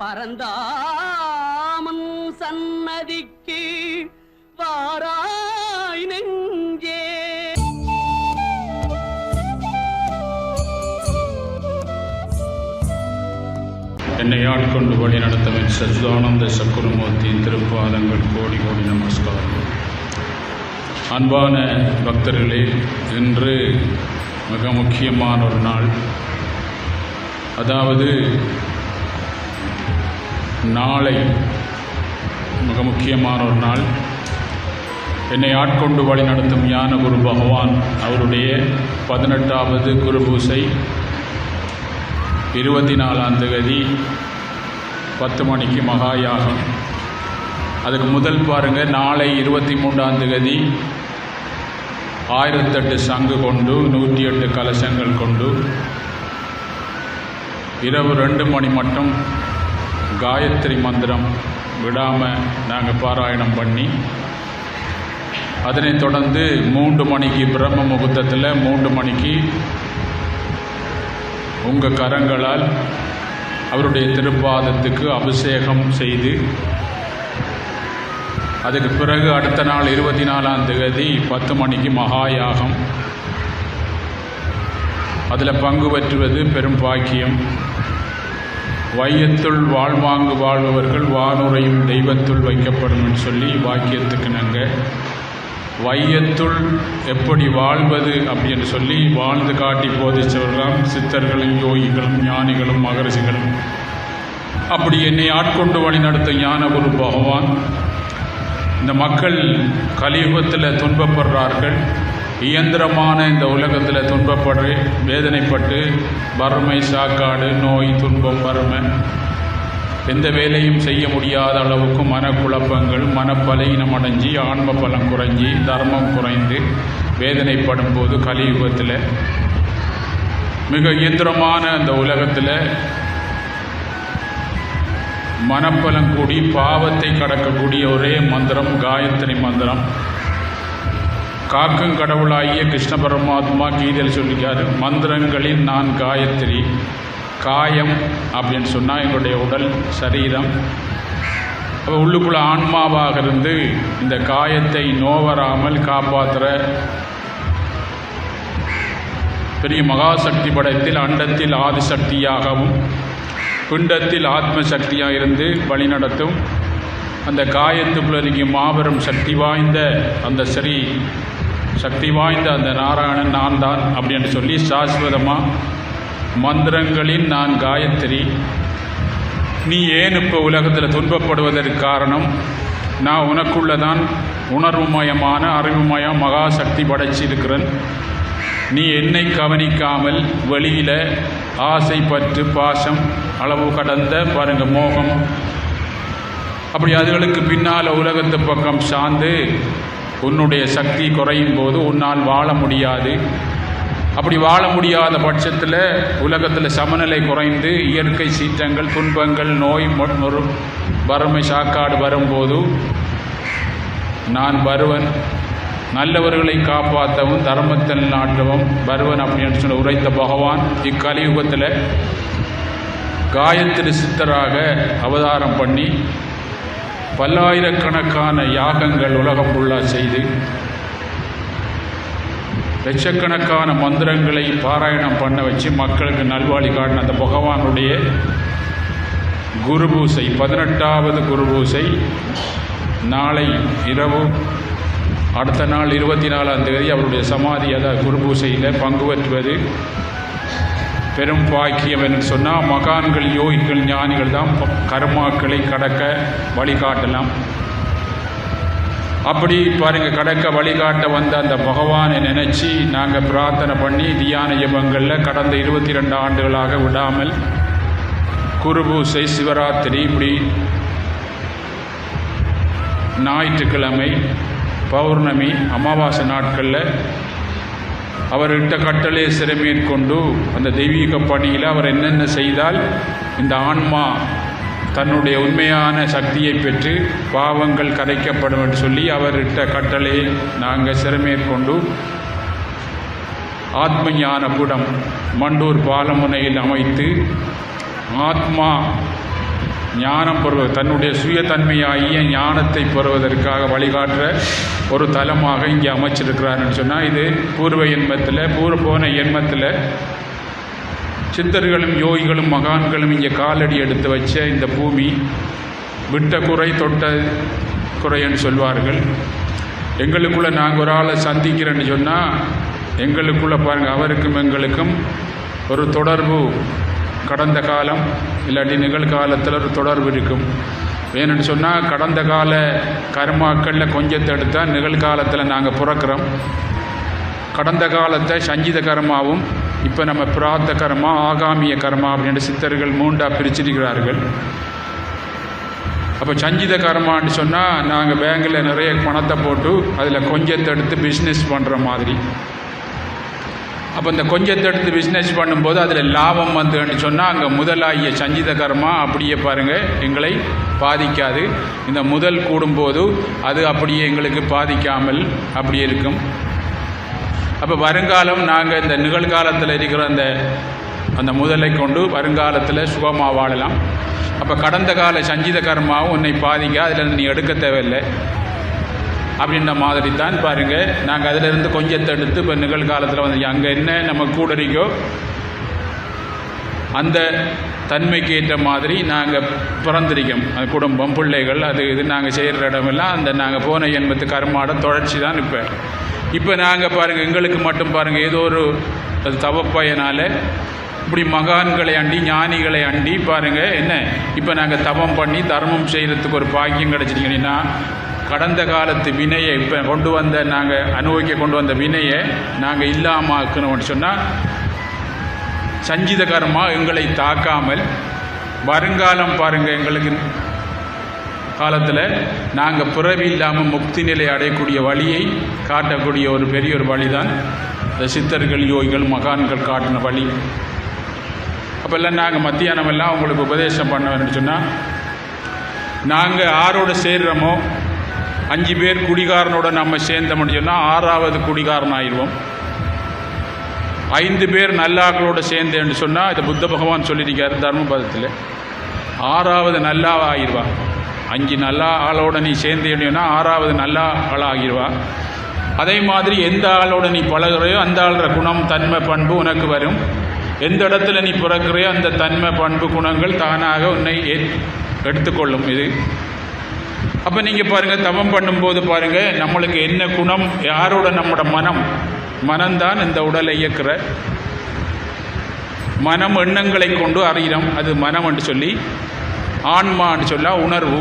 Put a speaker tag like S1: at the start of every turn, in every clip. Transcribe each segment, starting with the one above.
S1: பரந்தாமன் சன்னதிக்கு வாராய் நெஞ்சே.
S2: என்னை ஆட்கொண்டு வழி நடத்தவன் சச்சிதானந்த சக்குருமூர்த்தியின் திருப்பாதங்கள் கோடி கோடி நமஸ்காரம். அன்பான பக்தர்களே இன்று மிக முக்கியமான ஒரு நாள். அதாவது நாளை மிக முக்கியமான ஒரு நாள். என்னை ஆட்கொண்டு வழி நடத்தும் ஞான குரு பகவான் அவருடைய பதினெட்டாவது குரு பூசை இருபத்தி நாலாம் தேதி பத்து மணிக்கு மகா யாகம் அதுக்கு முதல் பாருங்கள் நாளை இருபத்தி மூன்றாம் தேதி ஆயிரத்தெட்டு சங்கு கொண்டு நூற்றி எட்டு கலசங்கள் கொண்டு இரவு ரெண்டு மணி மட்டும் காயத்ரி மந்திரம் விடாமல் நாங்கள் பாராயணம் பண்ணி அதனைத் தொடர்ந்து மூன்று மணிக்கு பிரம்ம முகூர்த்தத்தில் மூன்று மணிக்கு உங்கள் கரங்களால் அவருடைய திருப்பாதத்துக்கு அபிஷேகம் செய்து அதுக்கு பிறகு அடுத்த நாள் இருபத்தி நாலாம் தேதி பத்து மணிக்கு மகா யாகம் அதில் பங்கு பெற்றுவது பெரும் பாக்கியம். வையத்துள் வாழ்வாங்கு வாழ்பவர்கள் வானுரையும் தெய்வத்துள் வைக்கப்படும் சொல்லி வாக்கியத்துக்கு நாங்கள் வையத்துள் எப்படி வாழ்வது அப்படின்னு சொல்லி வாழ்ந்து காட்டி போதிச்சவர்களாம் சித்தர்களும் யோகிகளும் ஞானிகளும் மகரிஷிகளும். அப்படி என்னை ஆட்கொண்டு வழி நடத்தும் ஞானகுரு பகவான். இந்த மக்கள் கலியுகத்தில் துன்பப்படுறார்கள். இயந்திரமான இந்த உலகத்தில் துன்பப்படு வேதனைப்பட்டு வறுமை சாக்காடு நோய் துன்பம் வறுமை எந்த வேலையும் செய்ய முடியாத அளவுக்கு மனக்குழப்பங்கள் மனப்பலையினம் அடைஞ்சி ஆன்ம பலம் குறைஞ்சி தர்மம் குறைந்து வேதனைப்படும் போது கலியுகத்தில் மிக இயந்திரமான அந்த உலகத்தில் மனப்பலம் கூடி பாவத்தை கடக்கக்கூடிய ஒரே மந்திரம் காயத்ரி மந்திரம். காக்கும் கடவுளாகிய கிருஷ்ண பரமாத்மா கீதையில் சொல்லிக்காரு மந்திரங்களில் நான் காயத்ரி. காயம் அப்படின்னு சொன்னால் எங்களுடைய உடல் சரீரம். உள்ளுக்குள்ள ஆன்மாவாக இருந்து இந்த காயத்தை நோவராமல் காப்பாற்றுற பெரிய மகாசக்தி படத்தில் அண்டத்தில் ஆதிசக்தியாகவும் பிண்டத்தில் ஆத்ம சக்தியாக இருந்து வழிநடத்தும் அந்த காயத்துக்குள்ள இருக்கும் மாபெரும் சக்தி வாய்ந்த அந்த சரி சக்தி வாய்ந்த அந்த நாராயணன் நான் தான் அப்படின்னு சொல்லி சாஸ்வதமாக மந்திரங்களின் நான் காயத்ரி. நீ ஏன் இப்போ உலகத்தில் துன்பப்படுவதற்கு காரணம்? நான் உனக்குள்ள தான் உணர்வுமயமான அறிவுமயம் மகாசக்தி படைச்சிருக்கிறேன். நீ என்னை கவனிக்காமல் வெளியில் ஆசை பற்று பாசம் அளவு கடந்த பாருங்க மோகம். அப்படி அதுகளுக்கு பின்னால் உலகத்து பக்கம் சார்ந்து உன்னுடைய சக்தி குறையும் போது உன்னால் வாழ முடியாது. அப்படி வாழ முடியாத பட்சத்தில் உலகத்தில் சமநிலை குறைந்து இயற்கை சீற்றங்கள் துன்பங்கள் நோய் வறுமை சாக்காடு வரும்போது நான் வருவன். நல்லவர்களை காப்பாற்றவும் தர்மத்தில் நாட்டவும் வருவன் அப்படின்னு சொல்லி உரைத்த பகவான் இக்கலியுகத்தில் காயத்திரு சித்தராக அவதாரம் பண்ணி பல்லாயிரக்கணக்கான யாகங்கள் உலகம் ஃபுல்லாக செய்து லட்சக்கணக்கான மந்திரங்களை பாராயணம் பண்ண வச்சு மக்களுக்கு நல்வாழி காட்டின அந்த பகவானுடைய குரு பூசை பதினெட்டாவது குரு பூசை நாளை இரவு அடுத்த நாள் இருபத்தி நாலாம் தேதி அவருடைய சமாதி அதாவது குரு பூசையில் பங்கு பெற்றுவது. பெரும் பாக்கியம் என்று சொன்னால் மகான்கள் யோகிகள் ஞானிகள் தான் ப- கர்மாக்களை கடக்க வழிகாட்டலாம். அப்படி பாருங்கள் கடக்க வழிகாட்ட வந்த அந்த பகவானை நினச்சி நாங்கள் பிரார்த்தனை பண்ணி தியான ஜபங்களில் கடந்த இருபத்தி ரெண்டு ஆண்டுகளாக விடாமல் குருபூசை சிவராத்திரி இப்படி ஞாயிற்றுக்கிழமை பௌர்ணமி அமாவாசை நாட்களில் அவர் இட்ட கட்டளை சிறமேற்கொண்டு அந்த தெய்வீக பணியில் அவர் என்னென்ன செய்தால் இந்த ஆன்மா தன்னுடைய உண்மையான சக்தியை பெற்று பாவங்கள் கரைக்கப்படும் என்று சொல்லி அவர் இட்ட கட்டளையை நாங்கள் சிறமேற்கொண்டு ஆத்ம ஞானபுடம் மண்டூர் பாலமுனையில் அமைத்து ஆத்மா ஞானம் பெறுவது தன்னுடைய சுயதன்மையாகிய ஞானத்தை பெறுவதற்காக வழிகாட்டுற ஒரு தலமாக இங்கே அமைச்சிருக்கிறாருன்னு சொன்னால் இது பூர்வ எண்மத்தில் பூர்வ போன எண்மத்தில் சித்தர்களும் யோகிகளும் மகான்களும் இங்கே காலடி எடுத்து வச்ச இந்த பூமி விட்ட குறை தொட்ட குறைன்னு சொல்வார்கள். எங்களுக்குள்ளே நாங்கள் ஒரு ஆளை சந்திக்கிறேன்னு சொன்னால் எங்களுக்குள்ளே பாருங்கள் அவருக்கும் எங்களுக்கும் ஒரு தொடர்பு கடந்த காலம் இல்லாட்டி நிகழ்காலத்தில் ஒரு தொடர்பு இருக்கும். வேணும்னு சொன்னால் கடந்த கால கர்மாக்களில் கொஞ்சத்தை எடுத்தால் நிகழ்காலத்தில் நாங்கள் பிறக்கிறோம். கடந்த காலத்தை சஞ்சித கர்மாவும் இப்போ நம்ம பிராத்த கர்மா ஆகாமிய கர்மா அப்படின்ற சித்தர்கள் மூண்டாக பிரிச்சிருக்கிறார்கள். அப்போ சஞ்சித கர்மான்னு சொன்னால் நாங்கள் பேங்கில் நிறைய பணத்தை போட்டு அதில் கொஞ்சத்தை எடுத்து பிஸ்னஸ் பண்ணுற மாதிரி. அப்போ இந்த கொஞ்சத்தை எடுத்து பிஸ்னஸ் பண்ணும்போது அதில் லாபம் வந்துன்னு சொன்னால் அங்கே முதலாகிய சஞ்சித கர்மா அப்படியே பாருங்கள் எங்களை பாதிக்காது. இந்த முதல் கூடும்போது அது அப்படியே எங்களுக்கு பாதிக்காமல் அப்படியே இருக்கும். அப்போ வருங்காலம் நாங்கள் இந்த நிகழ்காலத்தில் இருக்கிற அந்த அந்த முதலை கொண்டு வருங்காலத்தில் சுகமாக வாழலாம். அப்போ கடந்த கால சஞ்சித கர்மாவும் உன்னை பாதிக்க அதில் நீ எடுக்க தேவையில்லை. அப்படின்ற மாதிரி தான் பாருங்கள் நாங்கள் அதிலிருந்து கொஞ்சத்தை எடுத்து இப்போ நிகழ்காலத்தில் வந்து அங்கே என்ன நம்ம கூட இருக்கோ அந்த தன்மைக்கு ஏற்ற மாதிரி நாங்கள் பிறந்திருக்கோம். அது குடும்பம் பிள்ளைகள் அது இது நாங்கள் செய்கிற இடமெல்லாம் அந்த நாங்கள் போன எண்பத்து கருமாட தொடர்ச்சி தான் இப்போ. இப்போ நாங்கள் பாருங்கள் எங்களுக்கு மட்டும் பாருங்கள் ஏதோ ஒரு அது தவப்பயனால் இப்படி மகான்களை அண்டி ஞானிகளை அண்டி பாருங்கள் என்ன? இப்போ நாங்கள் தவம் பண்ணி தர்மம் செய்கிறதுக்கு ஒரு பாக்கியம் கிடச்சிருக்கீங்கன்னா கடந்த காலத்து வினையை இப்போ கொண்டு வந்த நாங்கள் அனுபவிக்க கொண்டு வந்த வினையை நாங்கள் இல்லாமல் ஆக்கணும்னு சொன்னால் சஞ்சித கர்மா எங்களை தாக்காமல் வருங்காலம் பாருங்கள் எங்களுக்கு காலத்தில் நாங்கள் பிறவி இல்லாமல் முக்தி நிலை அடையக்கூடிய வழியை காட்டக்கூடிய ஒரு பெரிய ஒரு வழி தான் இந்த சித்தர்கள் யோகிகள் மகான்கள் காட்டின வழி. அப்போல்லாம் நாங்கள் மத்தியானமெல்லாம் உங்களுக்கு உபதேசம் பண்ண வேணும்னு சொன்னால் நாங்கள் ஆரோடு சேர்கிறோமோ அஞ்சு பேர் குடிகாரனோட நம்ம சேர்ந்தோம்னு சொன்னால் ஆறாவது குடிகாரன் ஆயிடுவோம் ஐந்து பேர் நல்லாக்களோட சேர்ந்தேன்னு சொன்னால் இதை புத்த பகவான் சொல்லியிருக்காரு தர்மபதத்தில். ஆறாவது நல்லா ஆகிடுவா அஞ்சு நல்லா ஆளோட நீ சேர்ந்தேன்னா ஆறாவது நல்லா ஆளாகிடுவா அதே மாதிரி எந்த ஆளோட நீ பழகுறையோ அந்த ஆளுற குணம் தன்மை பண்பு உனக்கு வரும். எந்த இடத்துல நீ பிறக்கிறையோ அந்த தன்மை பண்பு குணங்கள் தானாக உன்னை ஏ எடுத்துக்கொள்ளும். இது அப்போ நீங்கள் பாருங்கள் தவம் பண்ணும்போது பாருங்கள் நம்மளுக்கு என்ன குணம் யாரோட நம்மளோட மனம்? மனம்தான் இந்த உடலை இயக்கிற. மனம் எண்ணங்களை கொண்டு அறிகிறோம் அது மனம் என்று சொல்லி ஆன்மான்னு சொல்ல உணர்வு.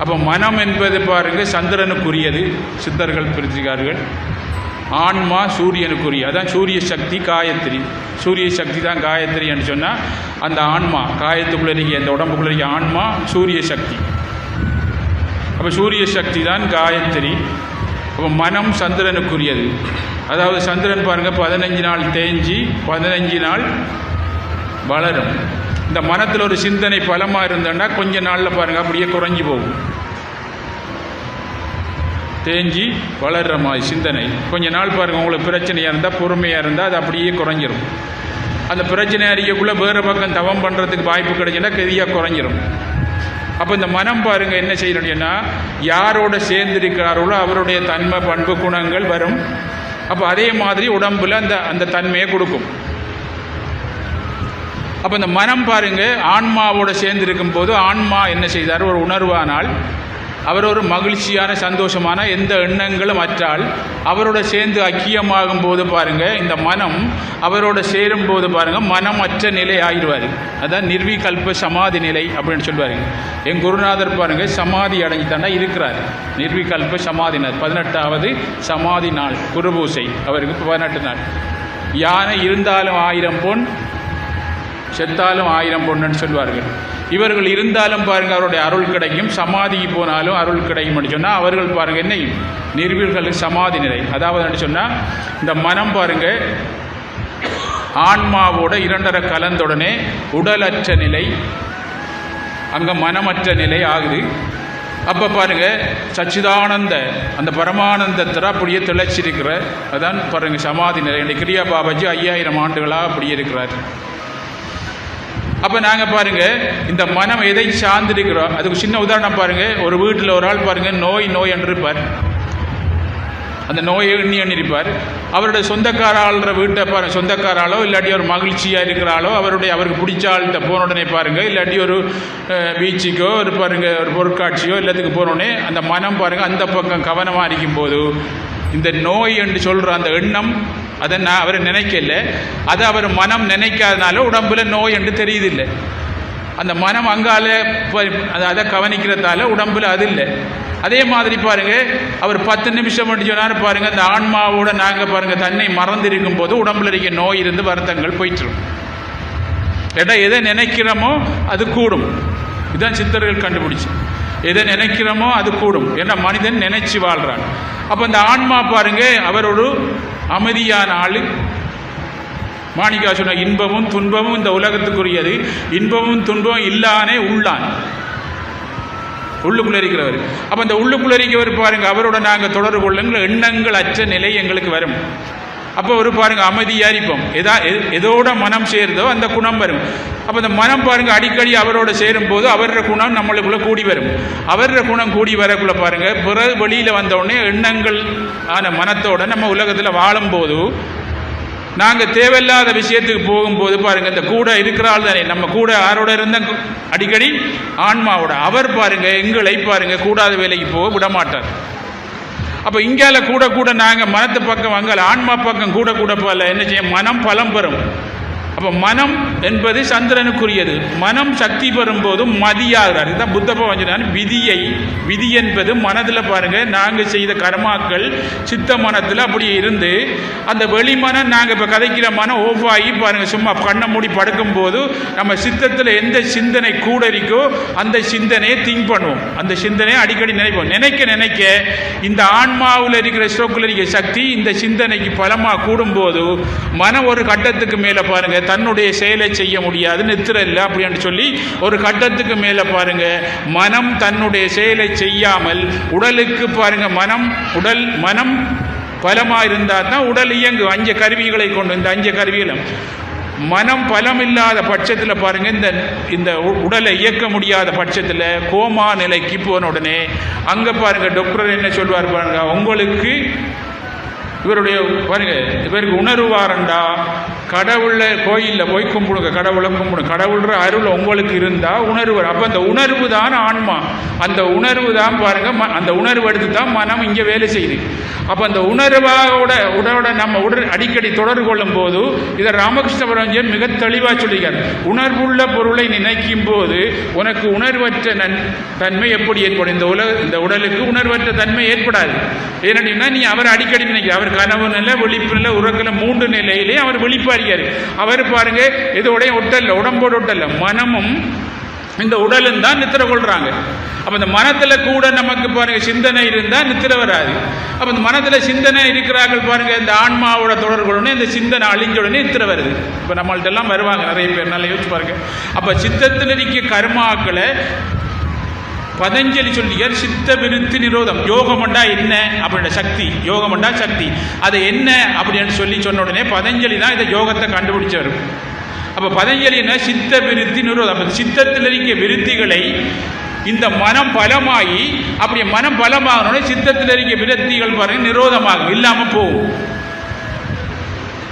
S2: அப்போ மனம் என்பது பாருங்கள் சந்திரனுக்குரியது சித்தர்கள் பிரிச்சுக்கார்கள் ஆன்மா சூரியனுக்குரிய அதான் சூரிய சக்தி காயத்ரி. சூரிய சக்தி தான் காயத்ரின்னு சொன்னால் அந்த ஆன்மா காயத்துக்குள்ளே நீங்கள் அந்த உடம்புக்குள்ளே ஆன்மா சூரிய சக்தி. அப்போ சூரிய சக்தி தான் காயத்ரி. அப்போ மனம் சந்திரனுக்குரியது. அதாவது சந்திரன் பாருங்கள் பதினஞ்சு நாள் தேஞ்சி பதினஞ்சு நாள் வளரும். இந்த மனத்தில் ஒரு சிந்தனை பலமாக இருந்தோன்னா கொஞ்ச நாளில் பாருங்கள் அப்படியே குறைஞ்சி போகும். தேஞ்சி வளர்கிற மாதிரி சிந்தனை. கொஞ்ச நாள் பாருங்கள் உங்களுக்கு பிரச்சனையாக இருந்தால் பொறுமையாக இருந்தால் அது அப்படியே குறைஞ்சிரும். அந்த பிரச்சனை அறியக்குள்ளே வேறு பக்கம் தவம் பண்ணுறதுக்கு வாய்ப்பு கிடைச்சுன்னா கெதியாக குறைஞ்சிரும். அப்போ இந்த மனம் பாருங்கள் என்ன செய்யணும்னா யாரோட சேர்ந்திருக்கிறார்களோ அவருடைய தன்மை பண்பு குணங்கள் வரும். அப்போ அதே மாதிரி உடம்புல அந்த அந்த தன்மையை கொடுக்கும். அப்போ இந்த மனம் பாருங்க ஆன்மாவோட சேர்ந்திருக்கும் போது ஆன்மா என்ன செய்தார்? ஒரு உணர்வானால் அவர் ஒரு மகிழ்ச்சியான சந்தோஷமான எந்த எண்ணங்களும் அற்றால் அவரோட சேர்ந்து ஐக்கியமாகும் போது பாருங்கள் இந்த மனம் அவரோட சேரும் போது பாருங்கள் மனம் அற்ற நிலை ஆயிடுவார். அதான் நிர்விகல்ப சமாதி நிலை அப்படின்னு சொல்லுவார் என் குருநாதர் பாருங்கள் சமாதி அடைஞ்சு தானே இருக்கிறார். நிர்விகல்ப சமாதினர் பதினெட்டாவது சமாதி நாள் குருபூசை அவருக்கு பதினெட்டு நாள். யானை இருந்தாலும் ஆயிரம் பொன் செத்தாலும் ஆயிரம் பொண்ணுன்னு சொல்வார்கள். இவர்கள் இருந்தாலும் பாருங்க அவருடைய அருள் கிடைக்கும். சமாதிக்கு போனாலும் அருள் கிடைக்கும் சொன்னால் அவர்கள் பாருங்க என்ன? நிர்வீர்கள் சமாதி நிலை. அதாவது சொன்னால் இந்த மனம் பாருங்க ஆன்மாவோட இரண்டரை கலந்துடனே உடலற்ற நிலை அங்கே மனமற்ற நிலை ஆகுது. அப்போ பாருங்க சச்சிதானந்த அந்த பரமானந்தத்தில் அப்படியே திளைச்சிருக்கிற அதான் பாருங்க சமாதி நிலை. கிரியா பாபாஜி ஐயாயிரம் ஆண்டுகளாக அப்படியே இருக்கிறார். அப்போ நாங்கள் பாருங்கள் இந்த மனம் எதை சார்ந்திருக்கிறோம் அதுக்கு சின்ன உதாரணம் பாருங்கள் ஒரு வீட்டில் ஒரு ஆள் பாருங்கள் நோய் நோய் என்று இருப்பார். அந்த நோயை எண்ணி எண்ணிருப்பார் அவருடைய சொந்தக்கார ஆள்ற வீட்டை பாருங்க சொந்தக்காராலோ இல்லாட்டி ஒரு மகிழ்ச்சியாக இருக்கிறாளோ அவருடைய அவருக்கு பிடிச்ச ஆள்கிட்ட போன உடனே பாருங்கள் இல்லாட்டி ஒரு பீச்சுக்கோ ஒரு பாருங்க ஒரு பொருட்காட்சியோ எல்லாத்துக்கு போனோடனே அந்த மனம் பாருங்கள் அந்த பக்கம் கவனமாக இருக்கும் போது இந்த நோய் என்று சொல்கிற அந்த எண்ணம் அதை நான் அவர் நினைக்கல. அதை அவர் மனம் நினைக்காதனால உடம்புல நோய் என்று தெரியுதில்லை. அந்த மனம் அங்கால அதை- அதை கவனிக்கிறதால உடம்புல அது இல்லை. அதே மாதிரி பாருங்க அவர் பத்து நிமிஷம் மட்டும் சொன்னார் பாருங்க அந்த ஆன்மாவோட நாங்கள் பாருங்க தன்னை மறந்திருக்கும் போது உடம்புல இருக்க நோய் இருந்து வருத்தங்கள் போயிட்டுரும். ஏட்டா எதை நினைக்கிறோமோ அது கூடும். இதுதான் சித்தர்கள் கண்டுபிடிச்சு. எதை நினைக்கிறோமோ அது கூடும். ஏன்னா மனிதன் நினைச்சு வாழ்றான். அப்போ அந்த ஆன்மா பாருங்க அவர் ஒரு அமைதியான ஆளு மாணிக்கா சொன்ன இன்பமும் துன்பமும் இந்த உலகத்துக்குரியது. இன்பமும் துன்பமும் இல்லானே உள்ளான். உள்ளுக்குள்ள இருக்கிறவர். அப்போ அந்த உள்ளுக்குள்ள இருக்கிறவர் பாருங்க அவரோட நாங்கள் தொடர்பு கொள்ளுங்கள் எண்ணங்கள் அற்ற நிலை எங்களுக்கு வரும். அப்போ ஒரு பாருங்க அமைதியாரிப்போம் எதா எதோட மனம் சேருதோ அந்த குணம் வரும். அப்போ அந்த மனம் பாருங்க அடிக்கடி அவரோட சேரும் போது அவரோட குணம் நம்மளுக்குள்ள கூடி வரும். அவரோட குணம் கூடி வரக்குள்ள பாருங்க பிற வெளியில் வந்த எண்ணங்கள் ஆன மனத்தோட நம்ம உலகத்தில் வாழும்போது நாங்கள் தேவையில்லாத விஷயத்துக்கு போகும்போது பாருங்கள் இந்த கூட இருக்கிறாள் தானே நம்ம கூட யாரோட இருந்த அடிக்கடி? ஆன்மாவோட. அவர் பாருங்கள் எங்களை பாருங்கள் கூடாத வேலைக்கு போக விட மாட்டார் அப்போ இங்கால கூட கூட நாங்கள் மனத்து பக்கம் அங்கால ஆன்மா பக்கம் கூட கூட போகல. என்ன செய்ய? மனம் பலம் பெறும். அப்போ மனம் என்பது சந்திரனுக்குரியது. மனம் சக்தி பெறும்போதும் மதியாகிறார். இதுதான் புத்த பவஞ்சனான் விதியை. விதி என்பது மனதில் பாருங்கள் நாங்கள் செய்த கர்மாக்கள் சித்த மனத்தில் அப்படி இருந்து அந்த வெளிமனம் நாங்கள் இப்போ கதைக்கிற மனம் ஓஃப் ஆகி பாருங்க சும்மா கண்ணை மூடி படுக்கும்போது நம்ம சித்தத்தில் எந்த சிந்தனை கூட இருக்கோ அந்த சிந்தனையை திங்க் பண்ணுவோம். அந்த சிந்தனையை அடிக்கடி நினைப்போம். நினைக்க நினைக்க இந்த ஆன்மாவில் இருக்கிற ஸ்ட்ரோக்கில் இருக்கிற சக்தி இந்த சிந்தனைக்கு பலமாக கூடும்போது மனம் ஒரு கட்டத்துக்கு மேலே பாருங்கள் தன்னுடைய செயலை செய்ய முடியாது நித்திர இல்லை அப்படின்னு சொல்லி ஒரு கட்டத்துக்கு மேலே பாருங்க. மனம் தன்னுடைய செயலை செய்யாமல் உடலுக்கு பாருங்க மனம் உடல் மனம் பலமாக இருந்தால் தான் உடல் இயங்கும். அஞ்சு கருவிகளை கொண்டு இந்த அஞ்சு கருவிகளும் மனம் பலம் இல்லாத பட்சத்தில் பாருங்க இந்த இந்த உ- உடலை இயக்க முடியாத பட்சத்தில் கோமா நிலைக்கு போன உடனே அங்கே பாருங்க டாக்டர் என்ன சொல்வார் பாருங்க உங்களுக்கு இவருடைய பாருங்க இவருக்கு உணர்வாரண்டா கடவுள கோயிலில் போய் கும்பிடுங்க கடவுளை கும்பிடுங்க. கடவுள்ற அருள் உங்களுக்கு இருந்தால் உணர்வு அப்போ அந்த உணர்வு தான் ஆன்மா. அந்த உணர்வு தான் பாருங்க ம- அந்த உணர்வு எடுத்து தான் மனம் இங்கே வேலை செய்யுது. அப்போ அந்த உணர்வோட உடவோட நம்ம உடல் அடிக்கடி தொடர்பு கொள்ளும் போது இதை ராமகிருஷ்ண பரமஞ்சன் மிக தெளிவாக சொல்லியிருக்கார். உணர்வுள்ள பொருளை நினைக்கும் போது உனக்கு உணர்வற்ற நன் தன்மை எப்படி ஏற்படும்? இந்த உலக இந்த உடலுக்கு உணர்வற்ற தன்மை ஏற்படாது. ஏன்னா நீ அவர் அடிக்கடி நினைக்கிற. அவர் கனவு நிலை விழிப்பு நிலை உறக்கல மூன்று நிலையிலே அவர் விழிப்பாரியார் அவர் பாருங்க இதோடைய ஒட்டல்ல உடம்போடு ஒட்டல்ல மனமும் இந்த உடலும் தான் நித்திர கொள்றாங்க. அப்போ இந்த மனத்தில் கூட நமக்கு பாருங்க சிந்தனை இருந்தால் நித்திர வராது. அப்போ இந்த மனத்தில் சிந்தனை இருக்கிறார்கள் பாருங்க இந்த ஆன்மாவோட தொடர்புடனே இந்த சிந்தனை அழிஞ்ச உடனே நித்திர வருது. இப்போ நம்மள்ட்ட எல்லாம் வருவாங்க நிறைய பேர் நல்லா யோசிச்சு பாருங்க. அப்போ சித்தத்தில் இருக்க கருமாக்களை பதஞ்சலி சொல்லியர் சித்த விருத்தி நிரோதம் யோகமண்டா என்ன அப்படின்ற சக்தி யோகமண்டா சக்தி அது என்ன அப்படின்னு சொல்லி சொன்ன உடனே பதஞ்சலி தான் இதை யோகத்தை கண்டுபிடிச்சவர் அப்போ பதஞ்சலி என்ன சித்த விருத்தி நிரோதம் அப்போ சித்தத்தில் இருக்க விருத்திகளை இந்த மனம் பலமாகி அப்படி மனம் பலமாகணும்னா சித்தத்தில் இருக்க விருத்திகள் பாருங்க நிரோதமாகும் இல்லாமல் போகும்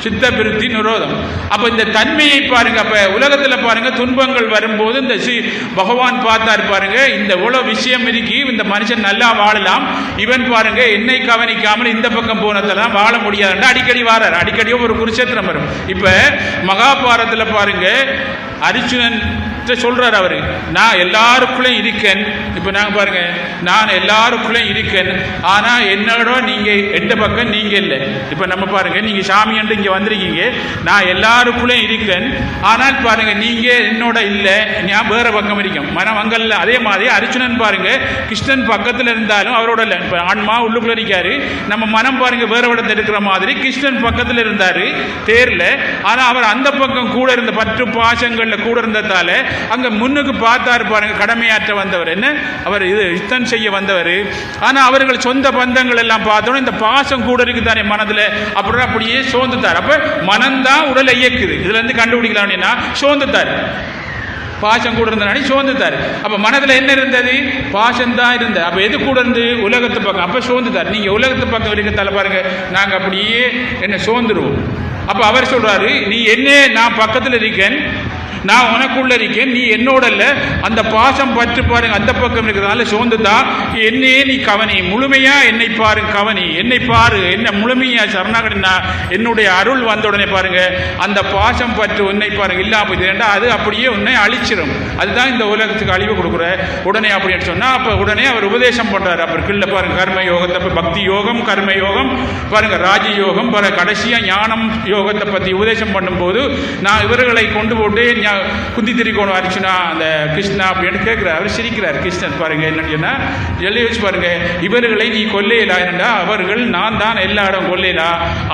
S2: சித்த விருத்தி நிரோதம் அப்போ இந்த தன்மையை பாருங்க அப்போ உலகத்தில் பாருங்க துன்பங்கள் வரும்போது இந்த ஸ்ரீ பகவான் பார்த்தார் பாருங்க இந்த இவ்வளோ விஷயம் இருக்கி இந்த மனுஷன் நல்லா வாழலாம். இவன் பாருங்க என்னை கவனிக்காமல் இந்த பக்கம் போனதெல்லாம் வாழ முடியாதுன்னு அடிக்கடி வாரார். அடிக்கடியும் ஒரு குருஷேத்திரம் வரும். இப்போ மகாபாரதத்தில் பாருங்க அர்ஜுனன் சொல்றார் அவரு. நான் எல்லாருக்குள்ளேயும் இருக்கேன். இப்போ நாங்கள் பாருங்க நான் எல்லாருக்குள்ளேயும் இருக்கேன். ஆனால் என்னோட நீங்கள் எந்த பக்கம் நீங்கள் இல்லை. இப்போ நம்ம பாருங்க நீங்கள் சாமி என்று இங்கே வந்திருக்கீங்க. நான் எல்லாருக்குள்ளேயும் இருக்கேன். ஆனால் பாருங்க நீங்கள் என்னோட இல்லை. நான் வேற பக்கம் இருக்கேன். மனம் அங்கல்ல அதே மாதிரி அர்ஜுனன் பாருங்க கிருஷ்ணன் பக்கத்தில் இருந்தாலும் அவரோட இல்லை. இப்போ ஆன்மா உள்ளுக்குள்ள இருக்காரு. நம்ம மனம் பாருங்க வேற இடத்துல இருக்கிற மாதிரி கிருஷ்ணன் பக்கத்தில் இருந்தார். தேரில். ஆனால் அவர் அந்த பக்கம் கூட இருந்த பற்று பாசங்களில் கூட இருந்ததால அங்கே முன்னுக்கு பார்த்தாரு பாருங்க கடமையாற்ற வந்தவர். என்ன? அவர் இது யுத்தம் செய்ய வந்தவர். ஆனால் அவர்கள் சொந்த பந்தங்கள் எல்லாம் பார்த்தோன்னே இந்த பாசம் கூட இருக்குதானே மனதில்? அப்புறம் அப்படியே சோர்ந்துத்தார் அப்போ மனம்தான் உடலை இயக்குது. இதுலேருந்து கண்டுபிடிக்கலாம் அப்படின்னா சோர்ந்துத்தார் பாசம் கூட இருந்தனாடி சோர்ந்துட்டார். அப்போ மனதில் என்ன இருந்தது? பாசம் தான் இருந்தது. அப்போ எது கூட இருந்து? உலகத்து பக்கம். அப்போ சோர்ந்துட்டார். நீங்கள் உலகத்து பக்கம் இருக்கிறதால பாருங்க நாங்கள் அப்படியே என்ன சோர்ந்துருவோம். அப்போ அவர் சொல்றாரு நீ என்ன நான் பக்கத்தில் இருக்கேன். நான் உனக்குள்ள இருக்கேன் நீ என்னோட இல்லை. அந்த பாசம் பற்று பாருங்க அந்த பக்கம் இருக்கிறதுனால சோர்ந்து தான் என்னையே நீ கவனி முழுமையா என்னை பாரு கவனி. என்னை பாரு என்ன முழுமையா சரணாகடினா என்னுடைய அருள் வந்த உடனே பாருங்க அந்த பாசம் பற்று உன்னை பாருங்க இல்லாம போயிடுது. அது அப்படியே உன்னை அழிச்சிடும் அதுதான் இந்த உலகத்துக்கு அழிவு கொடுக்குற. உடனே அப்படின்னு சொன்னா அப்ப உடனே அவர் உபதேசம் பண்றாரு. அப்புறம் கீழே பாருங்க கர்ம யோகத்தை பக்தி யோகம் கர்ம யோகம் பாருங்க ராஜ யோகம் பல கடைசியா ஞானம் யோகத்தை பத்தி உபதேசம் பண்ணும்போது நான் இவர்களை கொண்டு போட்டு குந்தி திரிகோணம் அரிச்சுனா அந்த கிருஷ்ணா அப்படின்னு கேட்குறாரு அவர் சிரிக்கிறார். கிருஷ்ணன் பாருங்க என்னன்னு சொன்னால் எழுதி வச்சு பாருங்க. இவர்களை நீ கொல்லையிலா என்றா அவர்கள் நான் தான் எல்லா இடம் கொல்லையிலா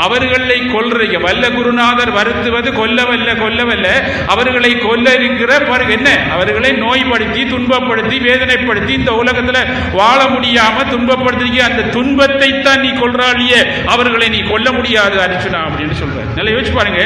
S2: அவர்களை கொல்றீங்க. வல்ல குருநாதர் வருத்துவது கொல்லவல்ல கொல்லவல்ல. அவர்களை கொல்ல இருக்கிற பாருங்க என்ன? அவர்களை நோய்படுத்தி துன்பப்படுத்தி வேதனைப்படுத்தி இந்த உலகத்தில் வாழ முடியாம துன்பப்படுத்துறீங்க அந்த துன்பத்தை தான் நீ கொல்றாளியே. அவர்களை நீ கொல்ல முடியாது அர்ச்சுனா அப்படின்னு சொல்ற நல்லா யோசிச்சு பாருங்க.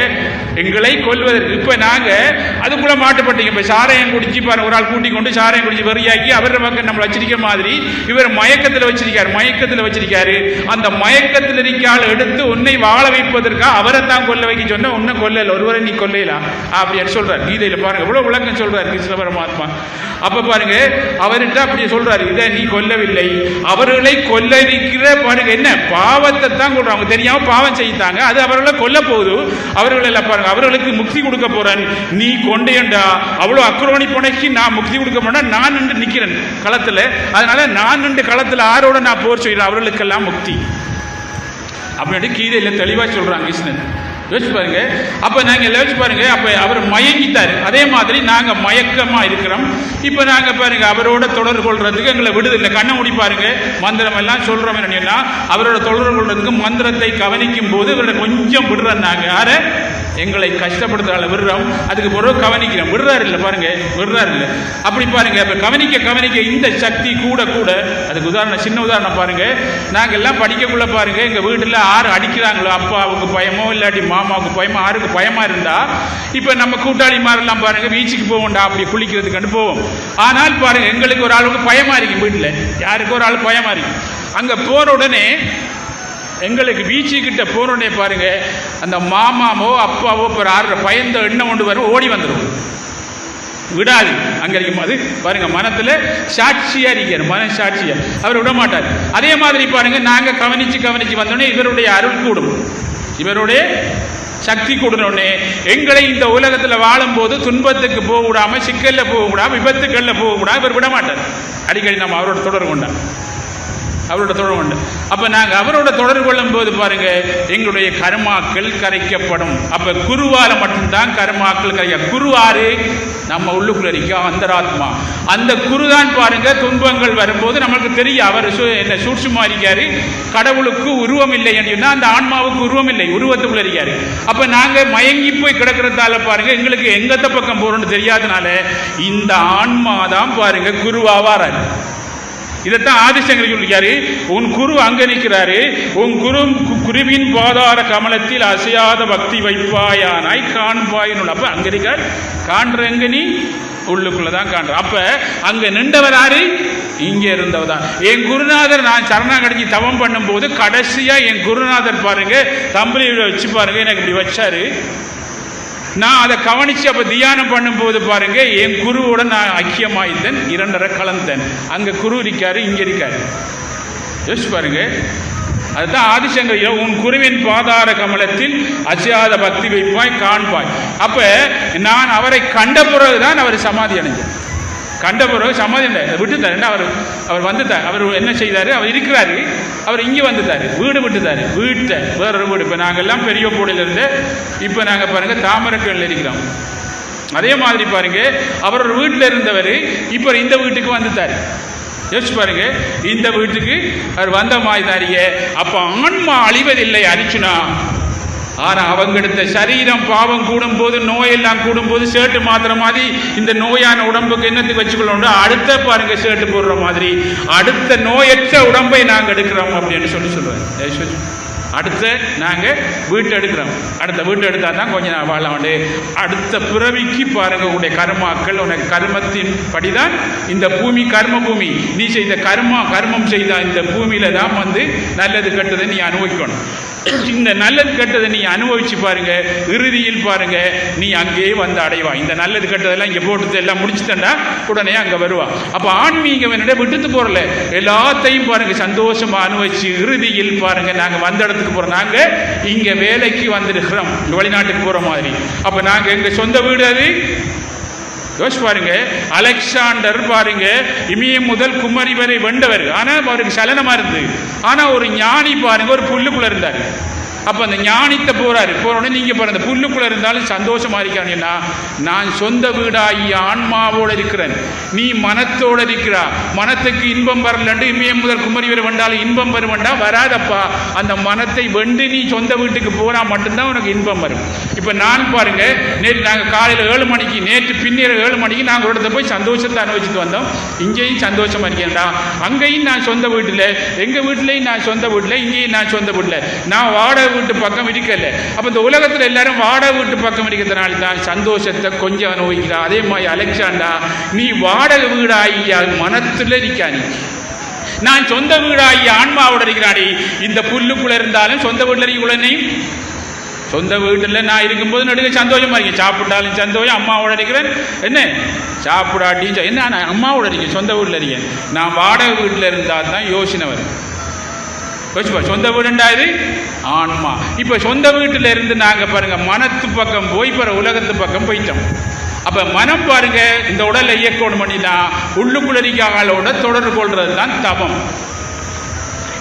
S2: எங்களை கொல்வதற்கு இப்போ நாங்கள் அதுக்குள்ள மாட்டுப்பட்டீங்க. இப்ப சாராயம் குடிச்சு பாரு ஒரு ஆள் கூட்டி கொண்டு சாராயம் குடிச்சு வெறியாக்கி அவர பக்கம் நம்மளை வச்சிருக்க மாதிரி இவர் மயக்கத்துல வச்சிருக்காரு மயக்கத்துல வச்சிருக்காரு. அந்த மயக்கத்தில் இருக்க ஆள் எடுத்து உன்னை வாழ வைப்பதற்காக அவரை தான் கொல்ல வைக்க சொன்னா ஒன்றும் கொல்லல ஒருவரை நீ கொல்லையிலா அப்படின்னு சொல்றார். கீதையில பாருங்க இவ்வளோ விளக்கம் சொல்றாரு கிருஷ்ண பரமாத்மா. அப்ப பாருங்க அவர்கிட்ட அப்படி சொல்றாரு இதை நீ கொல்லவில்லை. அவர்களை கொல்ல இருக்கிற பாருங்க என்ன? பாவத்தை தான் கொள்றாங்க அவங்க தெரியாம பாவம் செய்தாங்க அது அவர்களை கொல்ல போகுது. அவர்களை பாருங்க அவர்களுக்கு முக்தி கொடுக்க போறேன் நீ கொ அவ்வளவு அக்ரோணி புனைக்கு நான் முக்தி கொடுக்க மாட்டேன். நான் நின்று நிற்கிறேன் களத்தில். அதனால நான் நின்று களத்தில் ஆரோட நான் போர் செய்கிறேன். அவர்களுக்கெல்லாம் முக்தி. அப்படின்னு கீதையில் தெளிவாக சொல்கிறான் கிருஷ்ணன். யோசிச்சு பாருங்க. அப்போ நாங்கள் யோசிச்சு பாருங்க. அப்போ அவர் மயங்கிட்டார். அதே மாதிரி நாங்கள் மயக்கமாக இருக்கிறோம். இப்போ நாங்கள் பாருங்க அவரோட தொடர்பு கொள்றதுக்கு எங்களை விடுதில்லை கண்ணை மூடி பாருங்க. மந்திரம் எல்லாம் சொல்கிறோம் என்னன்னா அவரோட தொடர்பு கொள்றதுக்கு மந்திரத்தை கவனிக்கும் போது இவரோட கொஞ்சம் விடுறோம் நாங்கள் யாரை? எங்களை கஷ்டப்படுத்துறாள் விடுறோம். அதுக்கு பிறகு கவனிக்கிறோம். விடுறாரு இல்லை பாருங்க. விடுறாரு இல்லை அப்படி பாருங்க இப்போ கவனிக்க கவனிக்க இந்த சக்தி கூட கூட அதுக்கு உதாரணம் சின்ன உதாரணம் பாருங்க. நாங்கள் எல்லாம் படிக்கக்குள்ள பாருங்க எங்கள் வீட்டில் ஆறு அடிக்கிறாங்களோ அப்பாவுக்கு பயமோ இல்லாட்டி மாமாவுக்கு பயமோ ஆறுக்கு பயமா இருந்தா இப்போ நம்ம கூட்டாளி மாதிரிலாம் பாருங்க பீச்சுக்கு போவோம்டா அப்படி குளிக்கிறதுக்கு போவோம். ஆனால் பாருங்க எங்களுக்கு ஒரு ஆளுக்கு பயமா இருக்கும் வீட்டில். யாருக்கு ஒரு ஆள் பயமா இருக்கும் அங்கே போற உடனே எங்களுக்கு பீச்சு கிட்ட போனோடனே பாருங்க அந்த மாமாவோ அப்பாவோ இப்போ ஆடுற பயந்த எண்ணம் கொண்டு வரும் ஓடி வந்துடும் விடாது. அங்கே இருக்கும் போது பாருங்க மனத்தில் சாட்சியா இருக்கார் மன சாட்சியாக அவர் விட மாட்டார் அதே மாதிரி பாருங்க நாங்கள் கவனித்து கவனித்து வந்தோடனே இவருடைய அருள் கூடும். இவருடைய சக்தி கூடனே எங்களை இந்த உலகத்தில் வாழும்போது துன்பத்துக்கு போக விடாமல் சிக்கல்ல போக விடாம விபத்துக்கள்ல போக விடாம இவர் விட மாட்டார் அடிக்கடி நம்ம அவரோட தொடர்பு கொண்டார். அவரோட தொடர்பு உண்டு. அப்போ நாங்கள் அவரோட தொடர்பு கொள்ளும் போது பாருங்க எங்களுடைய கர்மாக்கள் கரைக்கப்படும். அப்போ குருவால மட்டும்தான் கர்மாக்கள் கரைக்க. குருவாரு நம்ம உள்ளுக்குள்ள இருக்க? அந்தராத்மா அந்த குரு தான் பாருங்க துன்பங்கள் வரும்போது நமக்கு தெரியும். அவர் என்ன சூட்சுமா இருக்காரு. கடவுளுக்கு உருவம் இல்லை சொன்னால் அந்த ஆன்மாவுக்கு உருவம் இல்லை. உருவத்துக்குள்ள இருக்காரு. அப்போ நாங்கள் மயங்கி போய் கிடக்கிறதால பாருங்க எங்களுக்கு எங்கத்த பக்கம் போறோம்னு தெரியாதனால இந்த ஆன்மா தான் பாருங்க குருவாவாராரு இதைத்தான் ஆதிசங்கர் சொல்லிருக்காரு உன் குரு அங்க நிற்கிறாரு. உன் குரு கு- குருவின் பாதார கமலத்தில் அசையாத பக்தி வைப்பாயானாய் காண்பாயினுள் அப்ப அங்க இருக்கார் காண்ற எங்க நீ உள்ளுக்குள்ளதான் காண்ற. அப்ப அங்க நின்றவர் யாரு? இங்கே இருந்தவர் தான். என் குருநாதர் நான் சரணாகடிச்சு தவம் பண்ணும்போது கடைசியா என் குருநாதர் பாருங்க தம்பளியில வச்சு பாருங்க எனக்கு இப்படி வச்சாரு. நான் அதை கவனித்து அப்போ தியானம் பண்ணும்போது பாருங்க என் குருவோட நான் ஐக்கியமாயித்தேன் இரண்டரை கலந்தேன். அங்கே குரு இருக்காரு இங்கே இருக்காரு. யோசிச்சு பாருங்க. அதுதான் ஆதிசங்கர் உன் குருவின் பாதார கமலத்தில் அசையாத பக்தி வைப்பாய் காண்பாய். அப்போ நான் அவரை கண்ட பிறகுதான் அவர் சமாதி அடைஞ்சேன். கண்ட பிறகு சமாதி விட்டுட்டார். அவர் அவர் வந்துட்டார். அவர் என்ன செய்தார்? அவர் இருக்கிறாரு. அவர் இங்கே வந்துட்டார். வீடு விட்டுட்டார். வீட்டை வேற ஒரு வீடு. இப்போ நாங்கெல்லாம் பெரிய போடையில இப்போ நாங்கள் பாருங்கள் தாமரக்கல்ல இருக்கிறோம். அதே மாதிரி பாருங்க அவர் ஒரு வீட்டில் இருந்தவர் இப்போ இந்த வீட்டுக்கு வந்துட்டார். யோசிச்சு பாருங்க இந்த வீட்டுக்கு அவர் வந்த மாதிரி அப்போ ஆன்மா அழிவதில்லை அரிச்சுனா ஆனா அவங்க எடுத்த சரீரம் பாவம் கூடும் போது நோயெல்லாம் கூடும்போது ஷர்ட் மாத்துற மாதிரி இந்த நோயான உடம்புக்கு என்னத்துக்கு வச்சுக்கணும் அடுத்த பாருங்க ஷர்ட் போடுற மாதிரி. அடுத்த நோயற்ற உடம்பை நாங்க எடுக்கிறோம் அப்படின்னு சொல்லி சொல்லுவேன் அடுத்த நாங்கள் வீட்டை எடுக்கிறோம். அடுத்த வீட்டை எடுத்தால் தான் கொஞ்சம் நான் வாழ அடுத்த பிறவிக்கு பாருங்க உடைய கர்மாக்கள் உனக்கு கர்மத்தின் படிதான் இந்த பூமி கர்ம பூமி. நீ செய்த கர்மா கர்மம் செய்த இந்த பூமியில தான் வந்து நல்லது கெட்டதை நீ அனுபவிக்கணும். இந்த நல்லது கெட்டதை நீ அனுபவிச்சு பாருங்க இறுதியில் பாருங்க நீ அங்கேயே வந்து அடைவா இந்த நல்லது கெட்டதெல்லாம் இங்கே போட்டு எல்லாம் முடிச்சுட்டா உடனே அங்கே வருவா அப்போ ஆன்மீகம் என்னிட விட்டுட்டு போறல. எல்லாத்தையும் பாருங்க சந்தோஷமா அனுபவிச்சு இறுதியில் பாருங்க நாங்கள் வந்த இடத்துக்கு போறோம். நாங்கள் இங்கே வேலைக்கு வந்திருக்கிறோம். வெளிநாட்டுக்கு போற மாதிரி. அப்போ நாங்கள் எங்க சொந்த வீடு அது? யோசிச்சு பாருங்க. அலெக்சாண்டர் பாருங்க. இமயம் முதல் குமரி வரை வெண்டவர். ஆனால் அவருக்கு சலனமா இருந்தது ஆனா ஒரு ஞானி பாருங்க ஒரு புல்லுக்குள்ள இருந்தார். அப்போ அந்த ஞானித்த போறாரு. போற உடனே நீங்க பாருங்க அந்த புல்லுக்குள்ள இருந்தாலும் சந்தோஷமா இருக்காங்கன்னா நான் சொந்த வீடாகி ஆன்மாவோட இருக்கிறேன். நீ மனத்தோட இருக்கிறா. மனத்துக்கு இன்பம் வரலண்டு இமயம் முதல் குமரி வரை வெண்டாலும் இன்பம் வருமெண்டா வராதப்பா. அந்த மனத்தை வெண்டு நீ சொந்த வீட்டுக்கு போனா மட்டும்தான் உனக்கு இன்பம் வரும். இப்போ நான் பாருங்க நேற்று நாங்கள் காலையில் ஏழு மணிக்கு நேற்று பின்னிர ஏழு மணிக்கு நாங்கள் ஒரு இடத்துல போய் சந்தோஷத்தை அனுபவிச்சுட்டு வந்தோம். இங்கேயும் சந்தோஷமா இருக்கேன்டா அங்கேயும் நான் சொந்த வீட்டில் எங்கள் வீட்டிலையும் நான் சொந்த வீட்டில் இங்கேயும் நான் சொந்த வீட்டில். நான் வாடகை வீட்டு பக்கம் இருக்கல. அப்போ இந்த உலகத்தில் எல்லாரும் வாடகை வீட்டு பக்கம் இருக்கிறதுனால தான் சந்தோஷத்தை கொஞ்சம் அனுபவிக்கிறான் அதே மாதிரி அலெக்சாண்டா நீ வாடகை வீடாகி மனத்தில் இருக்கா நீ? நான் சொந்த வீடாகி ஆன்மாவோட இருக்கிறாடி. இந்த புல்லுக்குள்ள இருந்தாலும் சொந்த வீட்டில் இருக்கக்குள்ளனையும் சொந்த வீட்டில் நான் இருக்கும்போது நடுங்க சந்தோஷமா இருக்கேன். சாப்பிட்டாலும் சந்தோஷம் அம்மாவோட இருக்கிறேன். என்ன? சாப்பிடாட்டியும் என்ன? நான் அம்மாவோட இருக்கேன் சொந்த வீட்டில் இருக்கேன். நான் வாடகை வீட்டில் இருந்தால் தான் யோசனை வரும். வச்சுப்பா சொந்த வீடுண்டாது ஆன்மா. இப்போ சொந்த வீட்டில் இருந்து நாங்கள் பாருங்கள் மனத்து பக்கம் போய் பிற உலகத்து பக்கம் போயிட்டோம். அப்போ மனம் பாருங்க இந்த உடலை இயக்கணும் பண்ணினா உள்ளுக்குள்ளரிக்காங்களோட தொடர்பு கொள்வது தான் தபம்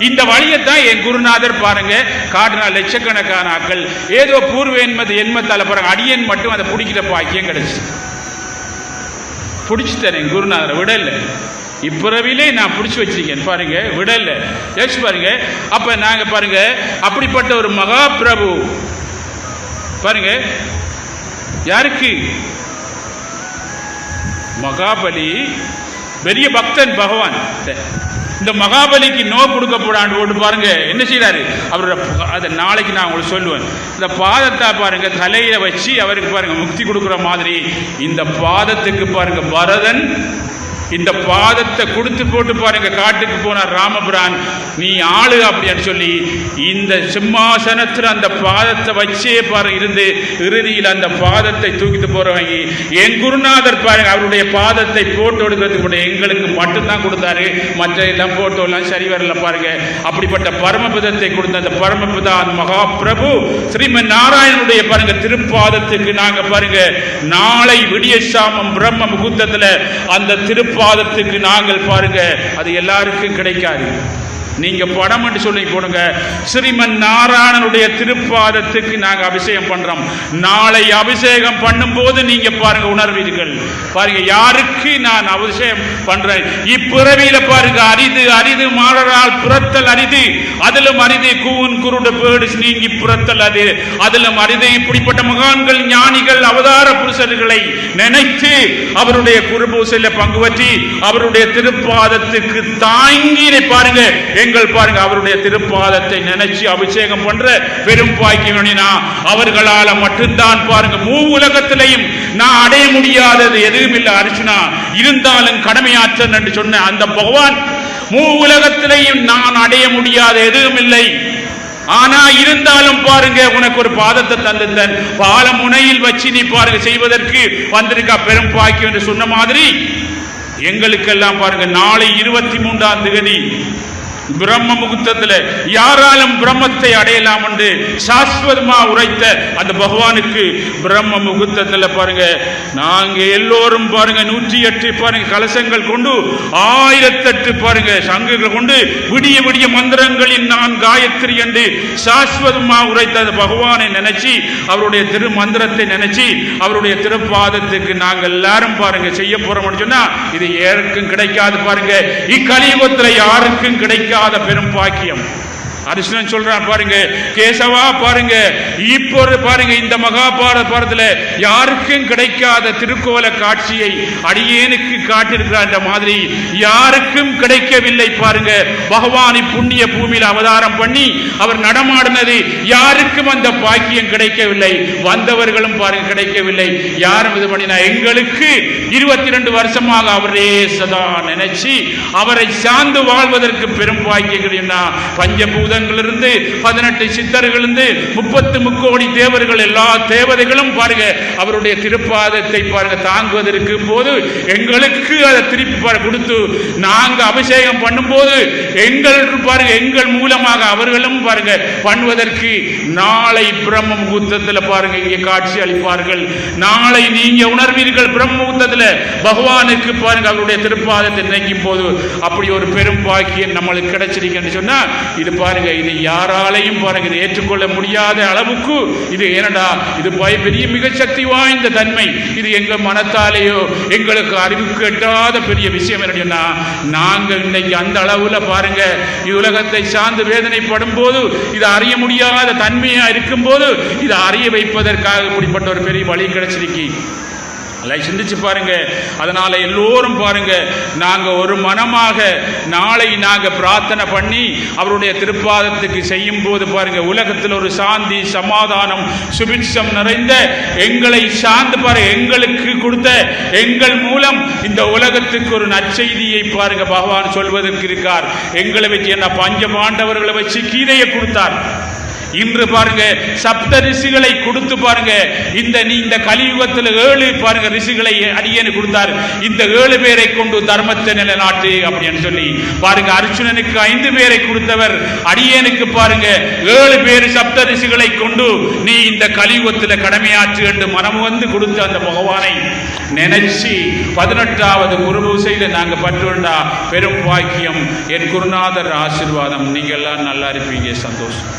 S2: இந்த வழியை தான் என் குருநாதர் பாருங்க காட்டினா லட்சக்கணக்கான ஆக்கள் ஏதோ பூர்வ என்மது என்மத்தால பாருங்க அடியன் மட்டும் அதை பிடிக்கிற பாக்கியம் கிடைச்சு பிடிச்சிட்டேன் என் குருநாதரை விடலை. இப்பிறவிலே நான் பிடிச்சி வச்சிருக்கேன். பாருங்க விடல. யோசிச்சு பாருங்க. அப்ப நாங்க பாருங்க அப்படிப்பட்ட ஒரு மகா பிரபு பாருங்க யாருக்கு? மகாபலி பெரிய பக்தன் பகவான். இந்த மகாபலிக்கு நோ கொடுக்கப்படான்னு போட்டு பாருங்க. என்ன செய்யறாரு அவரோட அதை நாளைக்கு நான் உங்களுக்கு சொல்லுவேன். இந்த பாதத்தை பாருங்க தலையில வச்சு அவருக்கு பாருங்க முக்தி கொடுக்குற மாதிரி. இந்த பாதத்துக்கு பாருங்க பரதன் இந்த பாதத்தை கொடுத்து போட்டு பாருங்க காட்டுக்கு போனார் ராமபுரான். நீ ஆளு அப்படின்னு சொல்லி இந்த சிம்மாசனத்தில் அந்த பாதத்தை வச்சே பாரு இருந்து இறுதியில் அந்த பாதத்தை தூக்கிட்டு போறவங்க. என் குருநாதர் பாருங்க அவருடைய பாதத்தை போட்டு எடுக்கிறதுக்கு முன்னாடி எங்களுக்கு மட்டும்தான் கொடுத்தாரு. மற்ற எல்லாம் போட்டோ எல்லாம் சரி வரல பாருங்க. அப்படிப்பட்ட பரமபுதத்தை கொடுத்த அந்த பரமபுதா அந்த மகா பிரபு ஸ்ரீமன் நாராயணனுடைய பாருங்க திருப்பாதத்துக்கு நாங்க பாருங்க நாளை விடிய சாமம் பிரம்ம முகூர்த்தத்தில் அந்த மாதத்துக்கு நாங்கள் பாருங்க அது எல்லாருக்கும் கிடைக்காது. நீங்க படம் என்று சொல்லி போடுங்க. ஸ்ரீமன் நாராயணனுடைய திருப்பாதத்துக்கு நாங்க அபிஷேகம் பண்றோம். நாளை அபிஷேகம் பண்ணும்போது நீங்க பாருங்க உணர்வீர்கள். பாருங்க யாருக்கு நான் அபிஷேகம் பண்றேன்? இப்பிறவியில பாருங்க அரிது அரிது மாடரால் புறத்தல் அரிது. அதிலும் அரிது கூன் குருடு பேடு நீங்கி புறத்தல் அது. அதிலும் அரிது இப்படிப்பட்ட மகான்கள் ஞானிகள் அவதார புருஷர்களை நினைத்து அவருடைய குருபூசையில பங்கு பற்றி அவருடைய திருப்பாதத்துக்கு தாங்கி பாருங்க எங்கள் பாருங்க அவருடைய திருப்பாதத்தை நினைச்சு அபிஷேகம் பண்ற பெரும் பாக்கியவனினா அவர்களால மட்டும்தான் பாருங்க மூ உலகத்திலையும் நான் அடைய முடியாதது எதுவும் இல்லை அர்ச்சுனா இருந்தாலும் கடமையாற்றன் என்று சொன்ன அந்த பகவான் மூ உலகத்திலையும் நான் அடைய முடியாத எதுவும் இல்லை. ஆனா இருந்தாலும் பாருங்க உனக்கு ஒரு பாதத்தை தந்திருந்தேன் பால முனையில் வச்சு நீ பாருங்க செய்வதற்கு வந்திருக்கா பெரும் பாக்கியம் என்று சொன்ன மாதிரி எங்களுக்கெல்லாம் பாருங்க நாளை இருபத்தி மூன்றாம் தேதி பிரம்ம முகூர்த்தத்தில் யாராலும் பிரம்மத்தை அடையலாம் என்று சாஸ்வதமா உரைத்த அந்த பகவானுக்கு பிரம்ம முகூர்த்தத்தில் பாருங்க நாங்க எல்லோரும் பாருங்க நூற்றி எட்டு பாருங்க கலசங்கள் கொண்டு ஆயிரத்தெட்டு பாருங்க சங்குகள் கொண்டு விடிய விடிய மந்திரங்களின் நான் காயத்ரி என்று சாஸ்வதமா உரைத்த அந்த பகவானை நினைச்சு அவருடைய திரு மந்திரத்தை நினைச்சு அவருடைய திருப்பாதத்துக்கு நாங்கள் எல்லாரும் பாருங்க செய்ய போறோம்னு சொன்னா இது யாருக்கும் கிடைக்காது பாருங்க. இக்கலியுகத்தில் யாருக்கும் முடியாத பெரும் பாக்கியம். அரிசனம் சொல்றான் பாருங்க கேசவா பாருங்க இப்போ பாருங்க இந்த மகாபாரத பாரதத்துல யாருக்கும் கிடைக்காத திருக்கோல காட்சியை அடியேனுக்கு காட்டியிருக்கிறார் மாதிரி யாருக்கும் கிடைக்கவில்லை பாருங்க. பகவான் புண்ணிய பூமியில் அவதாரம் பண்ணி அவர் நடமாடினது யாருக்கும் அந்த பாக்கியம் கிடைக்கவில்லை. வந்தவர்களும் பாருங்க கிடைக்கவில்லை. யாரும் இது பண்ணினா எங்களுக்கு இருபத்தி ரெண்டு வருஷமாக அவரே சதா நினைச்சு அவரை சார்ந்து வாழ்வதற்கு பெரும் பாக்கியங்கள் என்ன? பஞ்சபூதங்களிலிருந்து பதினெட்டு சித்தர்களிருந்து முப்பத்து முக்கோடி தேவர்கள் எல்லா தேவதைகளும் பாருங்க அவருடைய திருப்பாதத்தை பாருங்க தாங்குவதற்கு போது எங்களுக்கு அதை திருப்பி பாரு கொடுத்து நாங்க அபிஷேகம் பண்ணும்போது எங்கள் பாருங்க எங்கள் மூலமாக அவர்களும் பாருங்க பண்ணுவதற்கு நாளை பிரம்ம முகூர்த்தத்தில் பாருங்க இங்கே காட்சி அளிப்பார்கள். நாளை நீங்க உணர்வீர்கள் பிரம்ம முகூர்த்தத்தில் பகவானுக்கு பாருங்க அவருடைய திருப்பாதத்தை நினைக்கும் போது அப்படி ஒரு பெரும் பாக்கியம் நம்மளுக்கு கிடைச்சிருக்குன்னு சொன்னா இது பாருங்க இது யாராலையும் பாருங்க இதை ஏற்றுக்கொள்ள முடியாத அளவுக்கு இது ஏனடா இது பய- பெரிய மிக சக்தி வாய்ந்த தன்மை. இது எங்க மனத்தாலேயோ எங்களுக்கு அறிவுக்கு எட்டாத பெரிய விஷயம் என்னன்னா நாங்கள் இன்னைக்கு அந்த அளவுல பாருங்க இது உலகத்தை சார்ந்து வேதனைப்படும் போது இது அறிய முடியாத தன்மையா இருக்கும் போது இது அறிய வைப்பதற்காக இப்படிப்பட்ட ஒரு பெரிய வழி கிடைச்சிருக்கு. அதை சிந்திச்சு பாருங்க. அதனால எல்லோரும் பாருங்க. நாங்க ஒரு மனமாக நாளை நாங்க பிரார்த்தனை பண்ணி அவருடைய திருப்பாதத்துக்கு செய்யும் போது பாருங்க. உலகத்தில் ஒரு சாந்தி சமாதானம் சுபிட்சம் நிறைந்த எங்களை சார்ந்து பாரு எங்களுக்கு கொடுத்த எங்கள் மூலம் இந்த உலகத்துக்கு ஒரு நற்செய்தியை பாருங்க. பகவான் சொல்வதற்கு இருக்கார். எங்களை வச்சு என்ன பஞ்ச பாண்டவர்களை வச்சு கீதையை கொடுத்தார். இன்று பாருங்க சப்த ரிஷிகளை கொடுத்து பாருங்க. இந்த நீ இந்த கலியுகத்தில் ஏழு பாருங்க ரிஷிகளை அடியனு கொடுத்தார். இந்த ஏழு பேரை கொண்டு தர்மத்தை நிலைநாட்டு அப்படின்னு சொல்லி. பாருங்க அர்ஜுனனுக்கு ஐந்து பேரை கொடுத்தவர் அடியேனுக்கு பாருங்க ஏழு பேர் சப்த ரிஷிகளை கொண்டு நீ இந்த கலியுகத்தில் கடமையாற்று என்று மனம் வந்து கொடுத்த அந்த பகவானை நினைச்சு பதினெட்டாவது குரு நாங்கள் நாங்க பற்றுண்டா பெரும் பாக்கியம். என் குருநாதர் ஆசிர்வாதம். நீங்கள் எல்லாம் நல்லா இருப்பீங்க சந்தோஷம்.